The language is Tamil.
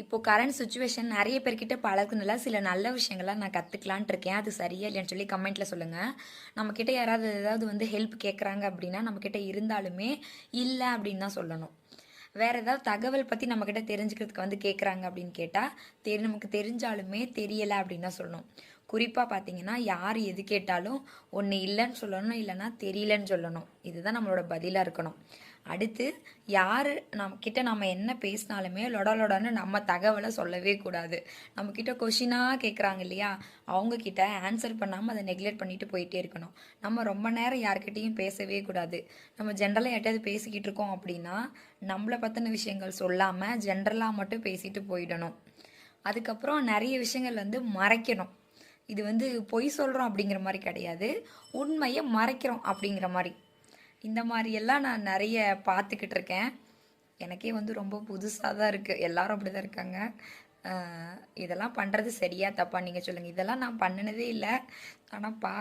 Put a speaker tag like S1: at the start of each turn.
S1: இப்போ கரண்ட் சுச்சுவேஷன் நிறைய பேர்கிட்ட பழகுனால சில நல்ல விஷயங்கள்லாம் நான் கற்றுக்கலான்ட்டு இருக்கேன். அது சரியா இல்லைன்னு சொல்லி கமெண்ட்டில் சொல்லுங்கள் நம்மக்கிட்ட யாராவது ஏதாவது வந்து ஹெல்ப் கேட்குறாங்க அப்படின்னா நம்மக்கிட்ட இருந்தாலுமே இல்லை அப்படின்னு தான் சொல்லணும். வேறு ஏதாவது தகவல் பற்றி நம்மக்கிட்ட தெரிஞ்சுக்கிறதுக்கு வந்து கேட்குறாங்க அப்படின்னு கேட்டால் தெரி நமக்கு தெரிஞ்சாலுமே தெரியலை அப்படின்னு தான் சொல்லணும். குறிப்பாக பார்த்தீங்கன்னா யார் எது கேட்டாலும் ஒன்று இல்லைன்னு சொல்லணும் இல்லைன்னா தெரியலன்னு சொல்லணும். இதுதான் நம்மளோட பதிலாக இருக்கணும். அடுத்து யார் நம்ம கிட்ட நம்ம என்ன பேசினாலுமே லொட லொடன்னு நம்ம தகவலை சொல்லவே கூடாது. நம்ம கிட்ட கொஷினாக கேட்குறாங்க இல்லையா? அவங்க கிட்ட ஆன்சர் பண்ணாமல் அதை நெக்லெக்ட் பண்ணிட்டு போயிட்டே இருக்கணும். நம்ம ரொம்ப நேரம் யார்கிட்டையும் பேசவே கூடாது. நம்ம ஜென்ரலாக யார்ட்டையாவது பேசிக்கிட்டு இருக்கோம் அப்படின்னா நம்மளை பற்றின விஷயங்கள் சொல்லாமல் ஜென்ரலாக மட்டும் பேசிட்டு போயிடணும். அதுக்கப்புறம் நிறைய விஷயங்கள் வந்து மறைக்கணும். இது வந்து பொய் சொல்கிறோம் அப்படிங்கிற மாதிரி கிடையாது. உண்மையை மறைக்கிறோம் அப்படிங்கிற மாதிரி. இந்த மாதிரியெல்லாம் நான் நிறைய பார்த்துக்கிட்டு இருக்கேன். எனக்கே வந்து ரொம்ப புதுசாக தான் இருக்குது எல்லாரும் அப்படி தான் இருக்காங்க இதெல்லாம் பண்ணுறது சரியா தப்பா நீங்கள் சொல்லுங்கள் இதெல்லாம் நான் பண்ணினதே இல்லை. ஆனால் பா